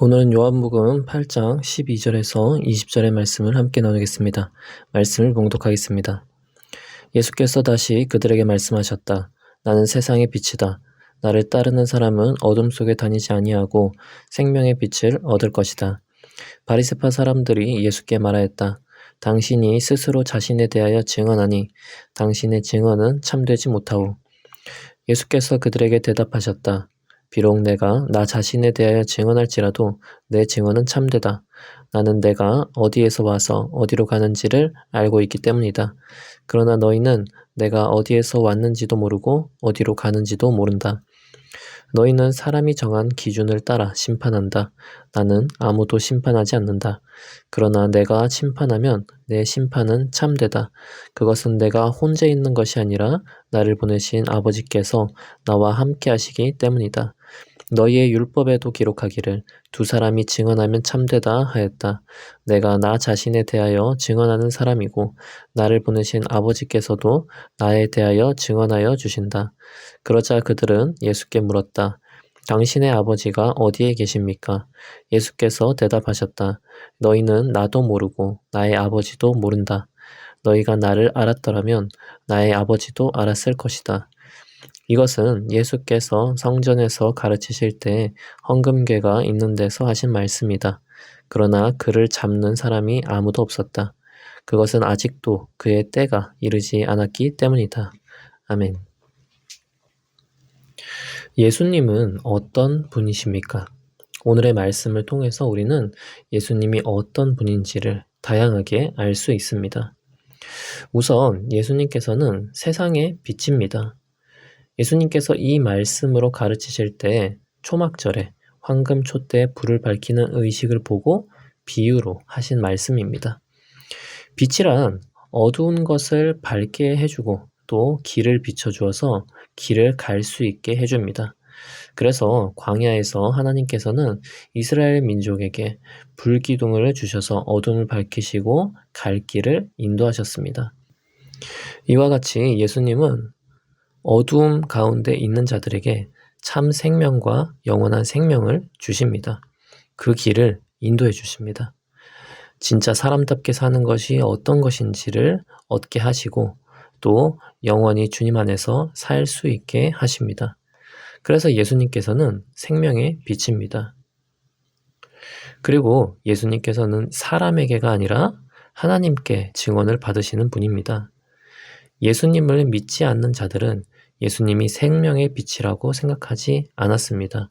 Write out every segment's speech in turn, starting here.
오늘은 요한복음 8장 12절에서 20절의 말씀을 함께 나누겠습니다. 말씀을 봉독하겠습니다. 예수께서 다시 그들에게 말씀하셨다. 나는 세상의 빛이다. 나를 따르는 사람은 어둠 속에 다니지 아니하고 생명의 빛을 얻을 것이다. 바리새파 사람들이 예수께 말하였다. 당신이 스스로 자신에 대하여 증언하니 당신의 증언은 참되지 못하오. 예수께서 그들에게 대답하셨다. 비록 내가 나 자신에 대하여 증언할지라도 내 증언은 참되다. 나는 내가 어디에서 와서 어디로 가는지를 알고 있기 때문이다. 그러나 너희는 내가 어디에서 왔는지도 모르고 어디로 가는지도 모른다. 너희는 사람이 정한 기준을 따라 심판한다. 나는 아무도 심판하지 않는다. 그러나 내가 심판하면 내 심판은 참되다. 그것은 내가 혼자 있는 것이 아니라 나를 보내신 아버지께서 나와 함께 하시기 때문이다. 너희의 율법에도 기록하기를 두 사람이 증언하면 참되다 하였다. 내가 나 자신에 대하여 증언하는 사람이고 나를 보내신 아버지께서도 나에 대하여 증언하여 주신다. 그러자 그들은 예수께 물었다. 당신의 아버지가 어디에 계십니까? 예수께서 대답하셨다. 너희는 나도 모르고 나의 아버지도 모른다. 너희가 나를 알았더라면 나의 아버지도 알았을 것이다. 이것은 예수께서 성전에서 가르치실 때 헌금궤가 있는 데서 하신 말씀이다. 그러나 그를 잡는 사람이 아무도 없었다. 그것은 아직도 그의 때가 이르지 않았기 때문이다. 아멘. 예수님은 어떤 분이십니까? 오늘의 말씀을 통해서 우리는 예수님이 어떤 분인지를 다양하게 알 수 있습니다. 우선 예수님께서는 세상의 빛입니다. 예수님께서 이 말씀으로 가르치실 때 초막절에 황금 촛대에 불을 밝히는 의식을 보고 비유로 하신 말씀입니다. 빛이란 어두운 것을 밝게 해주고 또 길을 비춰주어서 길을 갈 수 있게 해줍니다. 그래서 광야에서 하나님께서는 이스라엘 민족에게 불기둥을 주셔서 어둠을 밝히시고 갈 길을 인도하셨습니다. 이와 같이 예수님은 어두움 가운데 있는 자들에게 참 생명과 영원한 생명을 주십니다. 그 길을 인도해 주십니다. 진짜 사람답게 사는 것이 어떤 것인지를 얻게 하시고 또 영원히 주님 안에서 살 수 있게 하십니다. 그래서 예수님께서는 생명의 빛입니다. 그리고 예수님께서는 사람에게가 아니라 하나님께 증언을 받으시는 분입니다. 예수님을 믿지 않는 자들은 예수님이 생명의 빛이라고 생각하지 않았습니다.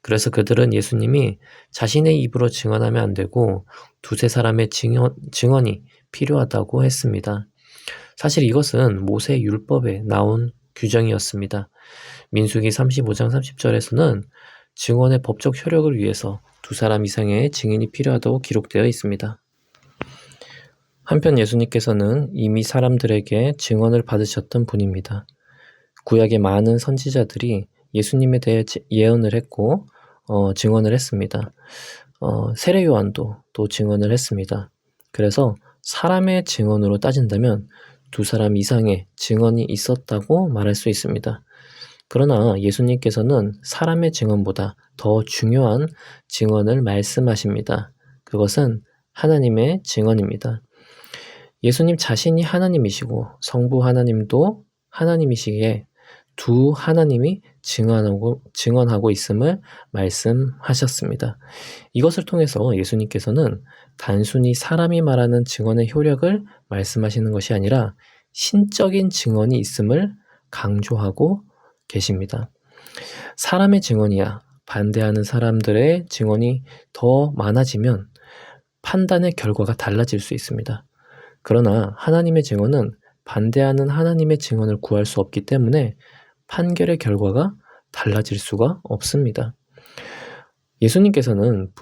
그래서 그들은 예수님이 자신의 입으로 증언하면 안 되고 두세 사람의 증언, 증언이 필요하다고 했습니다. 사실 이것은 모세 율법에 나온 규정이었습니다. 민수기 35장 30절에서는 증언의 법적 효력을 위해서 두 사람 이상의 증인이 필요하다고 기록되어 있습니다. 한편 예수님께서는 이미 사람들에게 증언을 받으셨던 분입니다. 구약의 많은 선지자들이 예수님에 대해 예언을 했고 어, 증언을 했습니다. 어, 세례 요한도 또 증언을 했습니다. 그래서 사람의 증언으로 따진다면 두 사람 이상의 증언이 있었다고 말할 수 있습니다. 그러나 예수님께서는 사람의 증언보다 더 중요한 증언을 말씀하십니다. 그것은 하나님의 증언입니다. 예수님 자신이 하나님이시고 성부 하나님도 하나님이시기에 두 하나님이 증언하고, 증언하고 있음을 말씀하셨습니다. 이것을 통해서 예수님께서는 단순히 사람이 말하는 증언의 효력을 말씀하시는 것이 아니라 신적인 증언이 있음을 강조하고 계십니다. 사람의 증언이야 반대하는 사람들의 증언이 더 많아지면 판단의 결과가 달라질 수 있습니다. 그러나 하나님의 증언은 반대하는 하나님의 증언을 구할 수 없기 때문에 판결의 결과가 달라질 수가 없습니다. 예수님께서는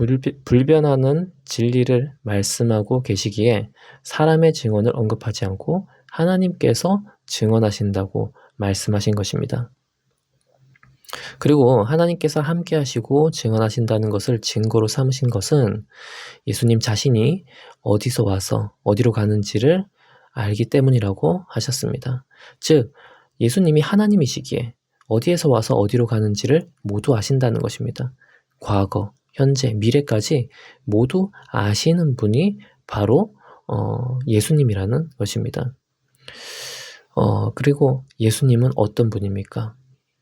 불변하는 진리를 말씀하고 계시기에 사람의 증언을 언급하지 않고 하나님께서 증언하신다고 말씀하신 것입니다. 그리고 하나님께서 함께 하시고 증언하신다는 것을 증거로 삼으신 것은 예수님 자신이 어디서 와서 어디로 가는지를 알기 때문이라고 하셨습니다. 즉, 예수님이 하나님이시기에 어디에서 와서 어디로 가는지를 모두 아신다는 것입니다. 과거, 현재, 미래까지 모두 아시는 분이 바로 어, 예수님이라는 것입니다. 어, 그리고 예수님은 어떤 분입니까?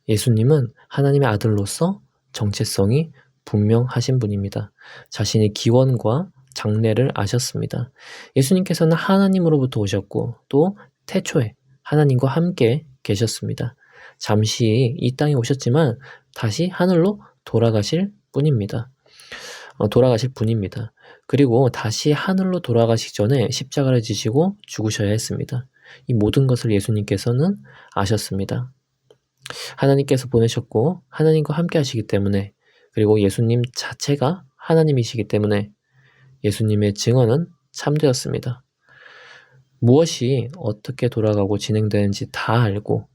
예수님은 하나님의 아들로서 정체성이 분명하신 분입니다. 자신의 기원과 장래를 아셨습니다. 예수님께서는 하나님으로부터 오셨고 또 태초에 하나님과 함께 계셨습니다. 잠시 이 땅에 오셨지만 다시 하늘로 돌아가실 분입니다. 어, 돌아가실 분입니다. 그리고 다시 하늘로 돌아가시기 전에 십자가를 지시고 죽으셔야 했습니다. 이 모든 것을 예수님께서는 아셨습니다. 하나님께서 보내셨고 하나님과 함께 하시기 때문에 그리고 예수님 자체가 하나님이시기 때문에 예수님의 증언은 참되었습니다. 무엇이 어떻게 돌아가고 진행되는지 다 알고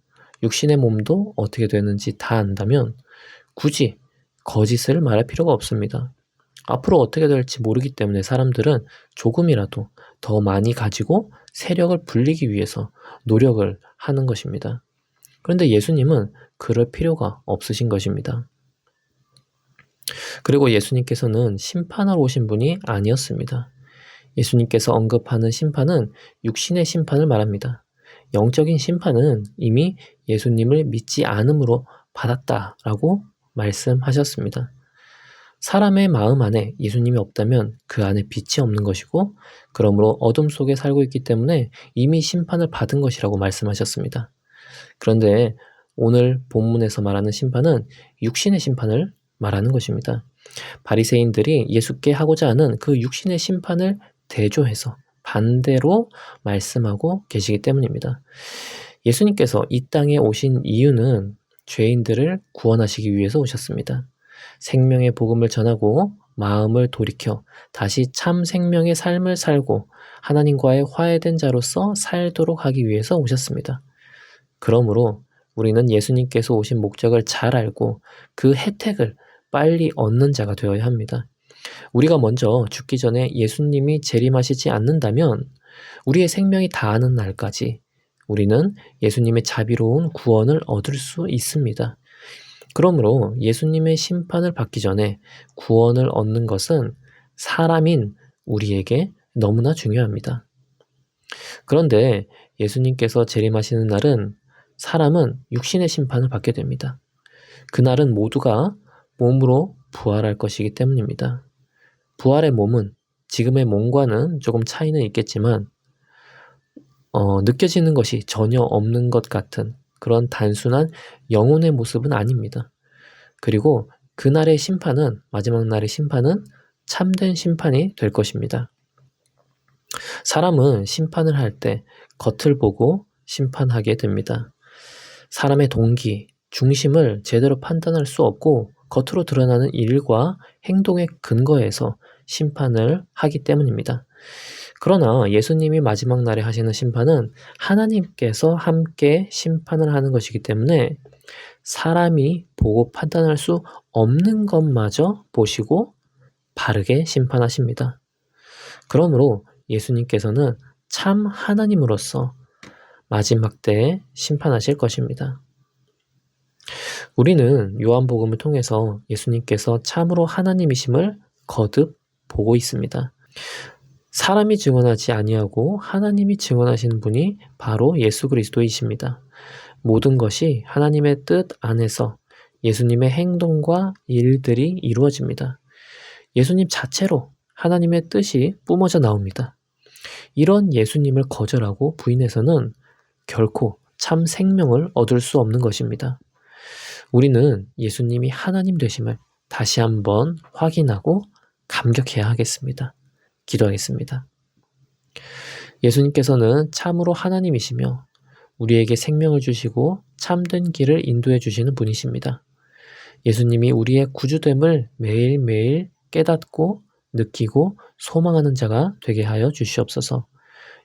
육신의 몸도 어떻게 되는지 다 안다면 굳이 거짓을 말할 필요가 없습니다. 앞으로 어떻게 될지 모르기 때문에 사람들은 조금이라도 더 많이 가지고 세력을 불리기 위해서 노력을 하는 것입니다. 그런데 예수님은 그럴 필요가 없으신 것입니다. 그리고 예수님께서는 심판하러 오신 분이 아니었습니다. 예수님께서 언급하는 심판은 육신의 심판을 말합니다. 영적인 심판은 이미 예수님을 믿지 않음으로 받았다라고 말씀하셨습니다. 사람의 마음 안에 예수님이 없다면 그 안에 빛이 없는 것이고, 그러므로 어둠 속에 살고 있기 때문에 이미 심판을 받은 것이라고 말씀하셨습니다. 그런데 오늘 본문에서 말하는 심판은 육신의 심판을 말하는 것입니다. 바리새인들이 예수께 하고자 하는 그 육신의 심판을 대조해서 반대로 말씀하고 계시기 때문입니다. 예수님께서 이 땅에 오신 이유는 죄인들을 구원하시기 위해서 오셨습니다. 생명의 복음을 전하고 마음을 돌이켜 다시 참 생명의 삶을 살고 하나님과의 화해된 자로서 살도록 하기 위해서 오셨습니다. 그러므로 우리는 예수님께서 오신 목적을 잘 알고 그 혜택을 빨리 얻는 자가 되어야 합니다. 우리가 먼저 죽기 전에 예수님이 재림하시지 않는다면 우리의 생명이 다하는 날까지 우리는 예수님의 자비로운 구원을 얻을 수 있습니다. 그러므로 예수님의 심판을 받기 전에 구원을 얻는 것은 사람인 우리에게 너무나 중요합니다. 그런데 예수님께서 재림하시는 날은 사람은 육신의 심판을 받게 됩니다. 그날은 모두가 몸으로 부활할 것이기 때문입니다. 부활의 몸은 지금의 몸과는 조금 차이는 있겠지만 어, 느껴지는 것이 전혀 없는 것 같은 그런 단순한 영혼의 모습은 아닙니다. 그리고 그날의 심판은 마지막 날의 심판은 참된 심판이 될 것입니다. 사람은 심판을 할 때 겉을 보고 심판하게 됩니다. 사람의 동기, 중심을 제대로 판단할 수 없고 겉으로 드러나는 일과 행동의 근거에서 심판을 하기 때문입니다. 그러나 예수님이 마지막 날에 하시는 심판은 하나님께서 함께 심판을 하는 것이기 때문에 사람이 보고 판단할 수 없는 것마저 보시고 바르게 심판하십니다. 그러므로 예수님께서는 참 하나님으로서 마지막 때에 심판하실 것입니다. 우리는 요한복음을 통해서 예수님께서 참으로 하나님이심을 거듭 보고 있습니다. 사람이 증언하지 아니하고 하나님이 증언하시는 분이 바로 예수 그리스도이십니다. 모든 것이 하나님의 뜻 안에서 예수님의 행동과 일들이 이루어집니다. 예수님 자체로 하나님의 뜻이 뿜어져 나옵니다. 이런 예수님을 거절하고 부인해서는 결코 참 생명을 얻을 수 없는 것입니다. 우리는 예수님이 하나님 되심을 다시 한번 확인하고 감격해야 하겠습니다. 기도하겠습니다. 예수님께서는 참으로 하나님이시며 우리에게 생명을 주시고 참된 길을 인도해 주시는 분이십니다. 예수님이 우리의 구주됨을 매일매일 깨닫고 느끼고 소망하는 자가 되게 하여 주시옵소서.